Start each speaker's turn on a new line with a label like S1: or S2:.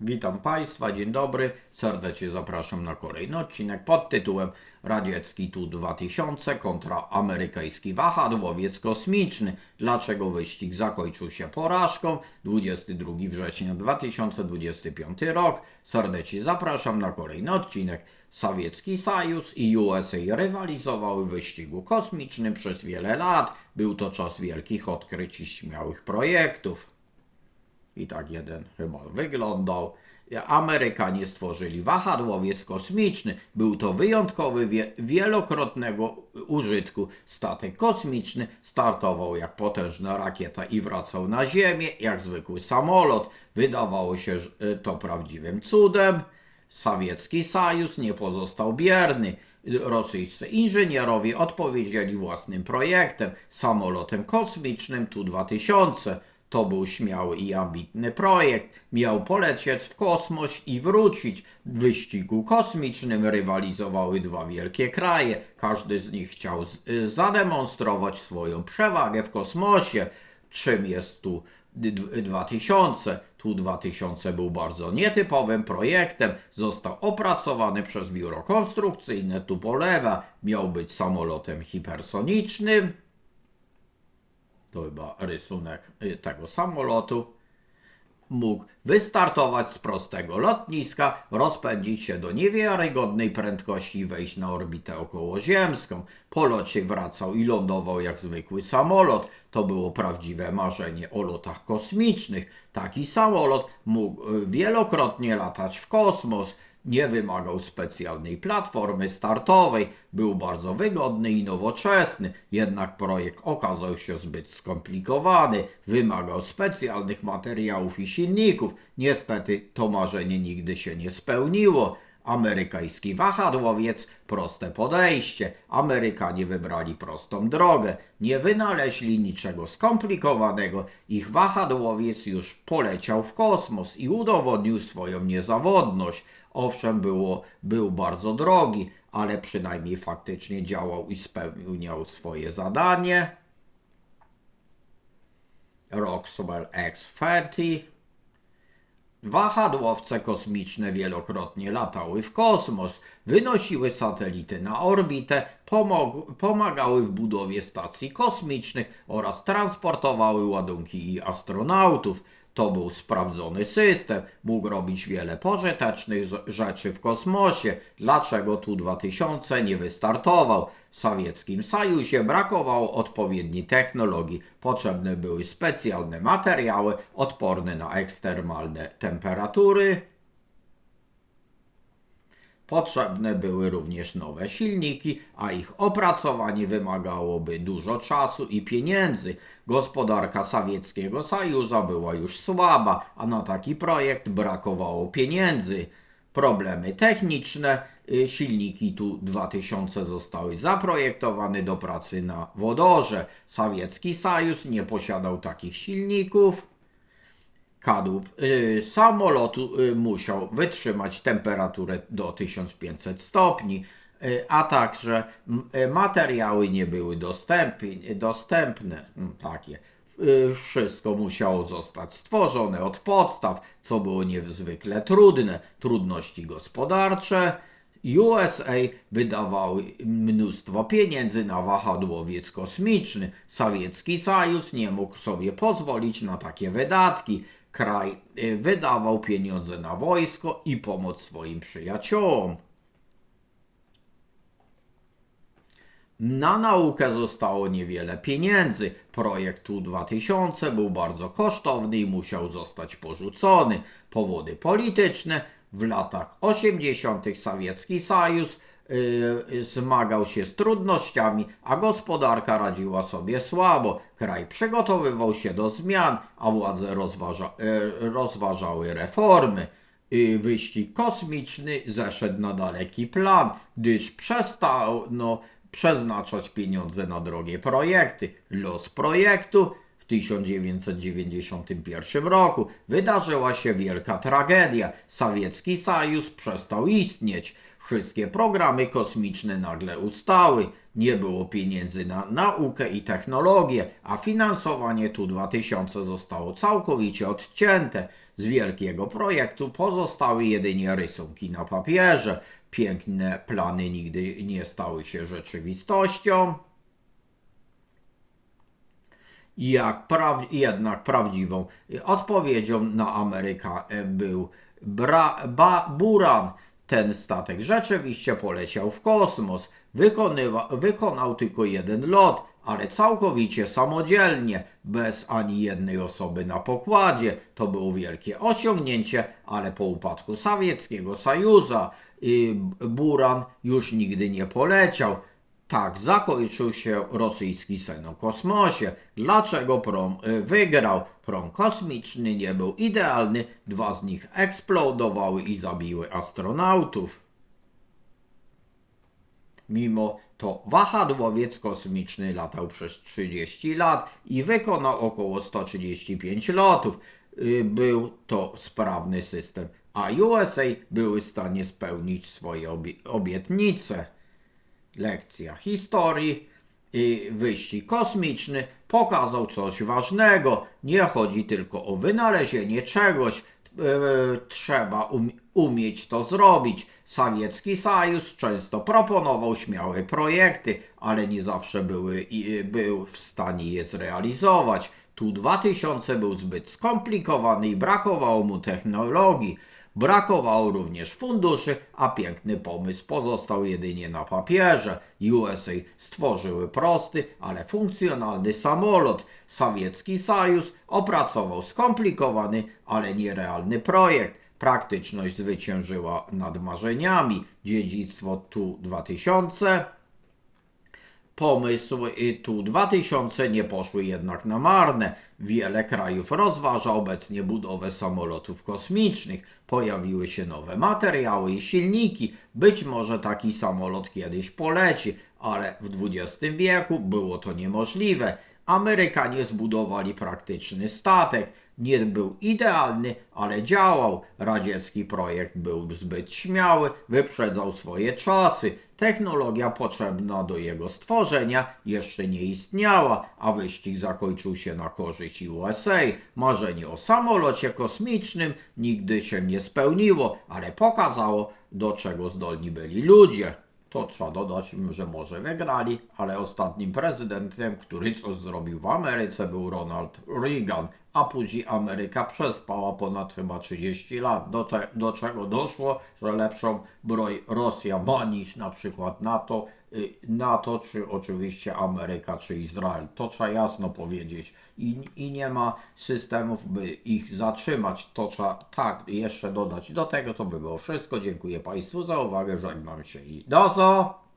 S1: Witam Państwa, dzień dobry. Serdecznie zapraszam na kolejny odcinek pod tytułem Radziecki Tu-2000 kontra amerykański wahadłowiec kosmiczny. Dlaczego wyścig zakończył się porażką? 22 września 2025 rok. Serdecznie zapraszam na kolejny odcinek. Sowiecki Sojus i USA rywalizowały w wyścigu kosmicznym przez wiele lat. Był to czas wielkich odkryć i śmiałych projektów. I tak jeden chyba wyglądał. Amerykanie stworzyli wahadłowiec kosmiczny. Był to wyjątkowy, wie, wielokrotnego użytku statek kosmiczny. Startował jak potężna rakieta i wracał na Ziemię jak zwykły samolot. Wydawało się, że to prawdziwym cudem. Sowiecki Sojus nie pozostał bierny. Rosyjscy inżynierowie odpowiedzieli własnym projektem, samolotem kosmicznym Tu-2000. To był śmiały i ambitny projekt. Miał polecieć w kosmos i wrócić. W wyścigu kosmicznym rywalizowały dwa wielkie kraje. Każdy z nich chciał z- y, zademonstrować swoją przewagę w kosmosie. Czym jest tu d- d- 2000? Tu 2000 był bardzo nietypowym projektem. Został opracowany przez biuro konstrukcyjne Tupolewa. Miał być samolotem hipersonicznym. To chyba rysunek y, tego samolotu. Mógł wystartować z prostego lotniska, rozpędzić się do niewiarygodnej prędkości i wejść na orbitę okołoziemską. Po locie wracał i lądował jak zwykły samolot. To było prawdziwe marzenie o lotach kosmicznych. Taki samolot mógł y, wielokrotnie latać w kosmos. Nie wymagał specjalnej platformy startowej, był bardzo wygodny i nowoczesny, jednak projekt okazał się zbyt skomplikowany, wymagał specjalnych materiałów i silników. Niestety to marzenie nigdy się nie spełniło. Amerykański wahadłowiec, proste podejście. Amerykanie wybrali prostą drogę. Nie wynaleźli niczego skomplikowanego. Ich wahadłowiec już poleciał w kosmos i udowodnił swoją niezawodność. Owszem, było, był bardzo drogi, ale przynajmniej faktycznie działał i spełniał swoje zadanie. Roswell X-30 Wahadłowce kosmiczne wielokrotnie latały w kosmos, wynosiły satelity na orbitę, pomagały w budowie stacji kosmicznych oraz transportowały ładunki i astronautów. To był sprawdzony system, mógł robić wiele pożytecznych rzeczy w kosmosie. Dlaczego Tu-2000 nie wystartował? W Sowieckim Sojuzie brakowało odpowiedniej technologii. Potrzebne były specjalne materiały odporne na ekstremalne temperatury. Potrzebne były również nowe silniki, a ich opracowanie wymagałoby dużo czasu i pieniędzy. Gospodarka Sowieckiego Sojuza była już słaba, a na taki projekt brakowało pieniędzy. Problemy techniczne, y, silniki tu 2000 zostały zaprojektowane do pracy na wodorze. Sowiecki Sojus nie posiadał takich silników kadłub y, samolotu y, musiał wytrzymać temperaturę do 1500 stopni, y, a także materiały nie były dostępne, dostępne mm, takie. Wszystko musiało zostać stworzone od podstaw, co było niezwykle trudne. Trudności gospodarcze, USA wydawały mnóstwo pieniędzy na wahadłowiec kosmiczny. Sowiecki Sojus nie mógł sobie pozwolić na takie wydatki. Kraj y, wydawał pieniądze na wojsko i pomoc swoim przyjaciołom. Na naukę zostało niewiele pieniędzy. Projekt Tu-2000 był bardzo kosztowny i musiał zostać porzucony. Powody polityczne. W latach 80. Sowiecki Sojus yy, zmagał się z trudnościami, a gospodarka radziła sobie słabo. Kraj przygotowywał się do zmian, a władze rozważa, yy, rozważały reformy. Y, Wyścig kosmiczny zeszedł na daleki plan, gdyż przestano przeznaczać pieniądze na drogie projekty. Los projektu 1991 roku wydarzyła się wielka tragedia. Sowiecki Sojus przestał istnieć. Wszystkie programy kosmiczne nagle ustały. nie było pieniędzy na naukę i technologię, a finansowanie Tu-2000 zostało całkowicie odcięte. Z wielkiego projektu pozostały jedynie rysunki na papierze. Piękne plany nigdy nie stały się rzeczywistością. Jak jednak prawdziwą odpowiedzią na Amerykę e, był Bra, ba, Buran. Ten statek rzeczywiście poleciał w kosmos. Wykonał tylko jeden lot, ale całkowicie samodzielnie, bez ani jednej osoby na pokładzie. To było wielkie osiągnięcie, ale po upadku Sowieckiego Sojuza y, Buran już nigdy nie poleciał. Tak zakończył się rosyjski sen o kosmosie. Dlaczego prom y, wygrał? Prom kosmiczny nie był idealny, dwa z nich eksplodowały i zabiły astronautów. Mimo to wahadłowiec kosmiczny latał przez 30 lat i wykonał około 135 lotów. Y, Był to sprawny system, a USA były w stanie spełnić swoje obie- obietnice lekcja historii i wyścig kosmiczny pokazał coś ważnego. Nie chodzi tylko o wynalezienie czegoś, e, trzeba um, umieć to zrobić. Sowiecki Sojus często proponował śmiałe projekty, ale nie zawsze były, i- był w stanie je zrealizować. Tu 2000 był zbyt skomplikowany i brakowało mu technologii. Brakowało również funduszy, a piękny pomysł pozostał jedynie na papierze. USA stworzyły prosty, ale funkcjonalny samolot. Sowiecki Sojus opracował skomplikowany, ale nierealny projekt. Praktyczność zwyciężyła nad marzeniami. Dziedzictwo Tu 2000 Pomysły tu 2000 nie poszły jednak na marne. Wiele krajów rozważa obecnie budowę samolotów kosmicznych. Pojawiły się nowe materiały i silniki. Być może taki samolot kiedyś poleci, ale w XX wieku było to niemożliwe. Amerykanie zbudowali praktyczny statek. Nie był idealny, ale działał. Radziecki projekt był zbyt śmiały, wyprzedzał swoje czasy. Technologia potrzebna do jego stworzenia jeszcze nie istniała, a wyścig zakończył się na korzyść USA. Marzenie o samolocie kosmicznym nigdy się nie spełniło, ale pokazało, do czego zdolni byli ludzie. To trzeba dodać, że może wygrali, ale ostatnim prezydentem, który coś zrobił w Ameryce był Ronald Reagan, a później Ameryka przespała ponad chyba 30 lat, do, te, do czego doszło, że lepszą broń Rosja ma niż na przykład NATO, y, NATO czy oczywiście Ameryka czy Izrael. To trzeba jasno powiedzieć. I, I nie ma systemów, by ich zatrzymać. To trzeba tak jeszcze dodać. Do tego to by było wszystko. Dziękuję Państwu za uwagę. Żegnam się i do zo!